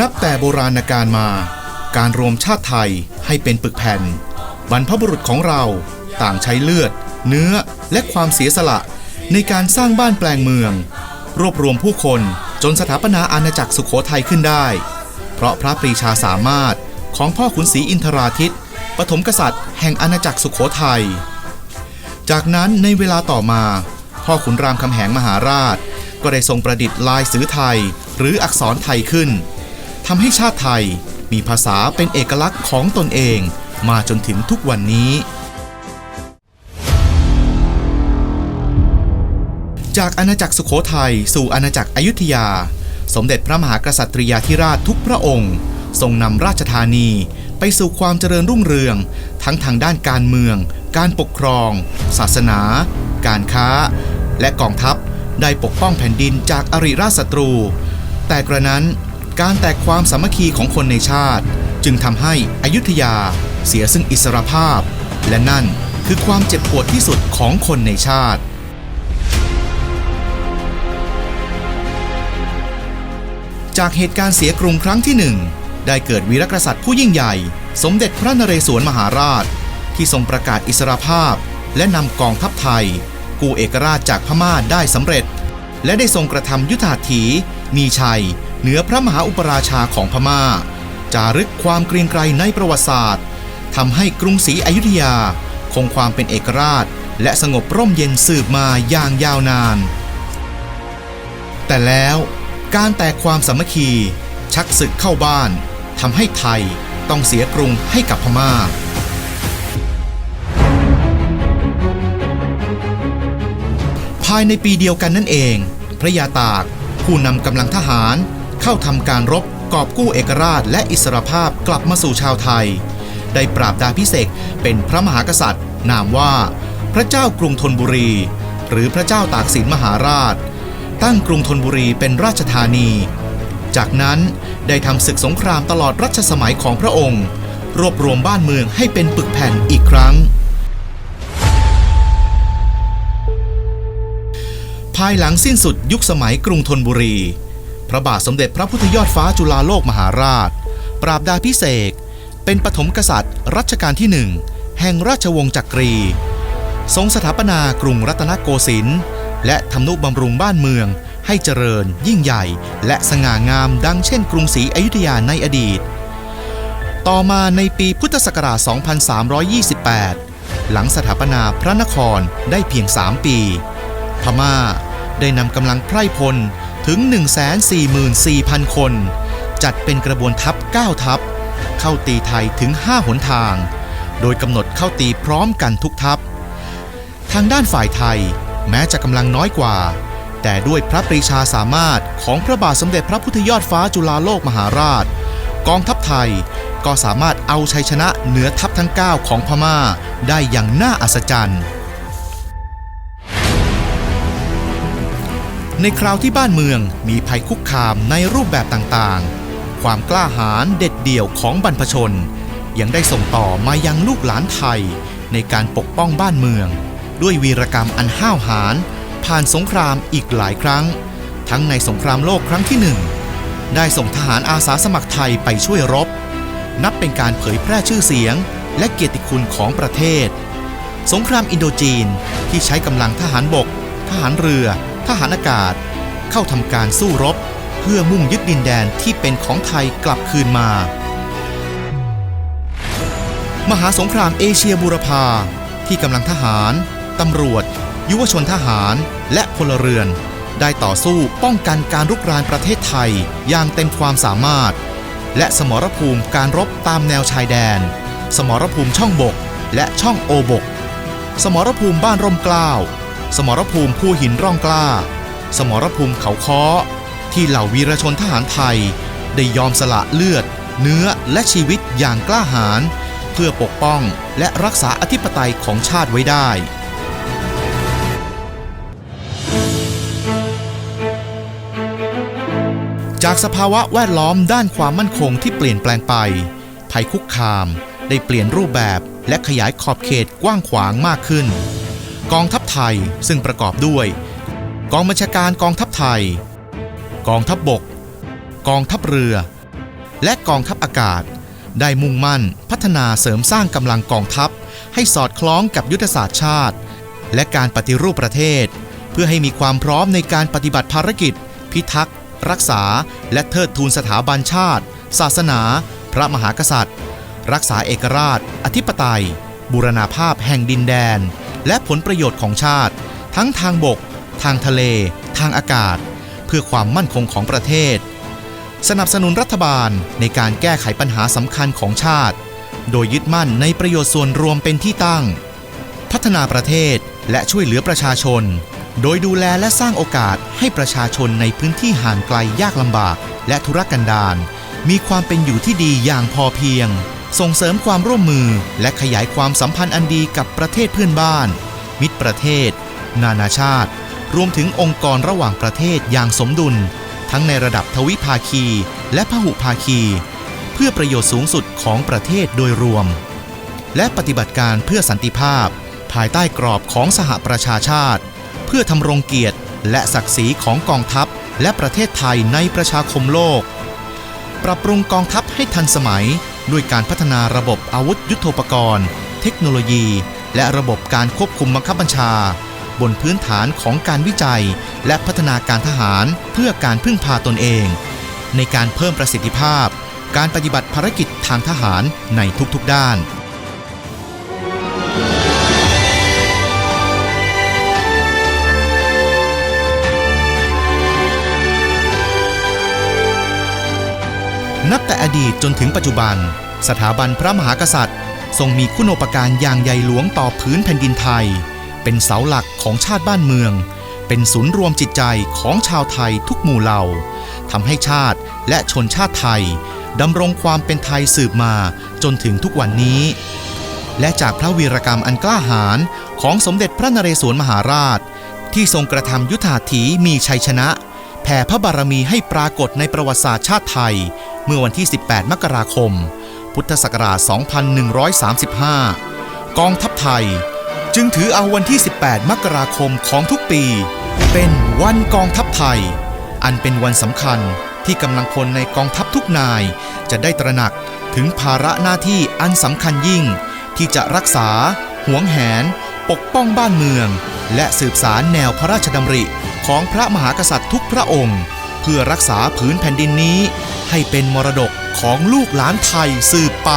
นับแต่โบราณกาลมา การรวมชาติไทยให้เป็นปึกแผ่น บรรพบุรุษของเราต่างใช้เลือด เนื้อและความเสียสละ ในการสร้างบ้านแปลงเมือง รวบรวมผู้คนจนสถาปนาอาณาจักรสุขโขทัยขึ้นได้ เพราะพระปรีชาสามารถของพ่อขุนศรีอินทราทิตปฐมกษัตริย์แห่งอาณาจักรสุขโขทัย จากนั้นในเวลาต่อมา พ่อขุนรามคำแหงมหาราช ก็ได้ทรงประดิษฐ์ลายสือไทย หรืออักษรไทยขึ้น ทำให้ชาติไทยมีภาษาเป็นเอกลักษณ์ของตนเองมาจนถึงทุกวันนี้ จากอาณาจักรสุขโขทัยสู่อาณาจักรอยุธยา สมเด็จพระมหากษัตริยาธิราชทุกพระองค์ ทรงนำราชธานีไปสู่ความเจริญรุ่งเรือง ทั้งทางด้านการเมือง การปกครอง ศาสนา การค้า และกองทัพได้ปกป้องแผ่นดินจากอริราชศัตรู แต่กระนั้น การแตกความสามัคคีของคนในชาติ จึงทำให้อยุธยาเสียซึ่งอิสรภาพ และนั่นคือความเจ็บปวดที่สุดของคนในชาติ จากเหตุการณ์เสียกรุงครั้งที่หนึ่งได้เกิดวีรกษัตริย์ผู้ยิ่งใหญ่ สมเด็จพระนเรศวรมหาราช ที่ทรงประกาศอิสรภาพ และนำกองทัพไทย กู้เอกราชจากพม่าได้สำเร็จ และได้ทรงกระทำยุทธาถีมีชัย เหนือพระมหาอุปราชาของพม่า จารึกความเกรียงไกรในประวัติศาสตร์ทำให้กรุงศรีอยุธยา คงความเป็นเอกราช และสงบร่มเย็นสืบมาอย่างยาวนาน แต่แล้วการแตกความสามัคคี ชักศึกเข้าบ้านทำให้ไทยต้องเสียกรุงให้กับพม่าภายในปีเดียวกันนั่นเอง พระยาตากผู้นำกำลังทหาร เข้าทำการรบกอบกู้เอกราชและอิสรภาพกลับมาสู่ชาวไทย ได้ปราบดาพิเศษเป็นพระมหากษัตริย์ นามว่า พระเจ้ากรุงธนบุรี หรือพระเจ้าตากสินมหาราช ตั้งกรุงธนบุรีเป็นราชธานี จากนั้นได้ทำศึกสงครามตลอดรัชสมัยของพระองค์ รวบรวมบ้านเมืองให้เป็นปึกแผ่นอีกครั้งภายหลังสิ้นสุดยุคสมัยกรุงธนบุรี พระบาทสมเด็จพระพุทธยอดฟ้าจุฬาโลกมหาราช ปราบดาพิเศษเป็นปฐมกษัตริย์ รัชกาลที่หนึ่งแห่งราชวงศ์จักรี ทรงสถาปนากรุงรัตนโกสินทร์และทำนุบำรุงบ้านเมือง ให้เจริญ ยิ่งใหญ่ และสง่างามดังเช่นกรุงศรีอยุธยาในอดีต ต่อมาในปีพุทธศักราช 2328 หลังสถาปนาพระนครได้เพียง 3 ปี พม่าได้นำกำลังไพร่พล ถึง 144,000 คน จัดเป็นกระบวนทัพ 9 ทัพ เข้าตีไทยถึง 5 หนทาง โดยกำหนดเข้าตีพร้อมกันทุกทัพ ทางด้านฝ่ายไทยแม้จะกำลังน้อยกว่า แต่ด้วยพระปรีชาสามารถของพระบาทสมเด็จพระพุทธยอดฟ้าจุฬาโลกมหาราช กองทัพไทยก็สามารถเอาชัยชนะเหนือทัพทั้ง 9 ของพม่าได้อย่างน่าอัศจรรย์ ในคราวที่บ้านเมืองมีภัยคุกคามในรูปแบบต่างๆ ความกล้าหาญเด็ดเดี่ยวของบรรพชน ยังได้ส่งต่อมายังลูกหลานไทย ในการปกป้องบ้านเมือง ด้วยวีรกรรมอันห้าวหาญผ่านสงครามอีกหลายครั้ง ทั้งในสงครามโลกครั้งที่หนึ่งได้ส่งทหารอาสาสมัครไทยไปช่วยรบ นับเป็นการเผยแพร่ชื่อเสียง และเกียรติคุณของประเทศ สงครามอินโดจีนที่ใช้กำลังทหารบก ทหารเรือ ทหารอากาศเข้าทำการสู้รบ เพื่อมุ่งยึดดินแดนที่เป็นของไทยกลับคืนมา มหาสงครามเอเชียบูรพาที่กำลังทหาร ตำรวจ ยุวชนทหาร และพลเรือน ได้ต่อสู้ป้องกันการรุกรานประเทศไทยอย่างเต็มความสามารถ และสมรภูมิการรบตามแนวชายแดน สมรภูมิช่องบกและช่องโอบก สมรภูมิบ้านร่มเกล้า สมรภูมิภูหินร่องกล้า สมรภูมิเขาค้อ ที่เหล่าวีรชนทหารไทย ได้ยอมสละเลือด เนื้อและชีวิตอย่างกล้าหาญเพื่อปกป้องและรักษาอธิปไตยของชาติไว้ได้จากสภาวะแวดล้อมด้านความมั่นคงที่เปลี่ยนแปลงไป ภัยคุกคามได้เปลี่ยนรูปแบบและขยายขอบเขตกว้างขวางมากขึ้น กองทัพไทยซึ่งประกอบด้วย กองบัญชาการกองทัพไทย กองทัพบบก กองทัพเรือ และกองทัพอากาศ ได้มุ่งมั่นพัฒนาเสริมสร้างกำลังกองทัพ ให้สอดคล้องกับยุทธศาสตร์ชาติ และการปฏิรูปประเทศ เพื่อให้มีความพร้อมในการปฏิบัติภารกิจ พิทักษ์ รักษา และเทิดทูนสถาบันชาติ ศาสนา พระมหากษัตริย์ รักษาเอกราช อธิปไตย บูรณาภาพแห่งดินแดน และผลประโยชน์ของชาติ ทั้งทางบก ทางทะเล ทางอากาศ เพื่อความมั่นคงของประเทศ สนับสนุนรัฐบาลในการแก้ไขปัญหาสำคัญของชาติ โดยยึดมั่นในประโยชน์ส่วนรวมเป็นที่ตั้ง พัฒนาประเทศและช่วยเหลือประชาชน โดยดูแลและสร้างโอกาสให้ประชาชนในพื้นที่ห่างไกลยากลำบาก และธุรกันดารมีความเป็นอยู่ที่ดีอย่างพอเพียง ส่งเสริมความร่วมมือและขยายความสัมพันธ์อันดีกับประเทศเพื่อนบ้าน มิตรประเทศ นานาชาติ รวมถึงองค์กรระหว่างประเทศอย่างสมดุล ทั้งในระดับทวิภาคี และพหุภาคี เพื่อประโยชน์สูงสุดของประเทศโดยรวม และปฏิบัติการเพื่อสันติภาพ ภายใต้กรอบของสหประชาชาติ เพื่อทำรงเกียรติ และศักดิ์ศรีของกองทัพ และประเทศไทยในประชาคมโลก ปรับปรุงกองทัพให้ทันสมัย ด้วยการพัฒนาระบบอาวุธยุโทโธปกรณ์ เทคโนโลยี และระบบการควบคุมบังคับบัญชา บนพื้นฐานของการวิจัย และพัฒนาการทหารเพื่อการพึ่งพาตนเอง ในการเพิ่มประสิทธิภาพ การปฏิบัติภารกิจทางทหารในทุกๆด้าน นับแต่อดีตจนถึงปัจจุบัน สถาบันพระมหากษัตริย์ ทรงมีคุณูปการอย่างใหญ่หลวงต่อพื้นแผ่นดินไทย เป็นเสาหลักของชาติบ้านเมือง เป็นศูนย์รวมจิตใจของชาวไทยทุกหมู่เหล่าทำให้ชาติและชนชาติไทยดำรงความเป็นไทยสืบมาจนถึงทุกวันนี้ และจากพระวีรกรรมอันกล้าหาญของสมเด็จพระนเรศวรมหาราช ที่ทรงกระทำยุทธาถีมีชัยชนะ ผ่พระบารมีให้ปรากฏในประวัติศาสตร์ชาติไทย เมื่อวันที่ 18 มกราคม พุทธศักราช 2135 กองทัพไทย จึงถือเอาวันที่ 18 มกราคมของทุกปี เป็นวันกองทัพไทย อันเป็นวันสำคัญที่กำลังพลในกองทัพทุกนาย จะได้ตระหนักถึงภาระหน้าที่อันสำคัญยิ่ง ที่จะรักษา หวงแหน ปกป้องบ้านเมือง และสืบสารแนวพระราชดำริ ของพระมหากษัตริย์ทุกพระองค์ เพื่อรักษาผืนแผ่นดินนี้ ให้เป็นมรดกของลูกหลานไทยสืบไป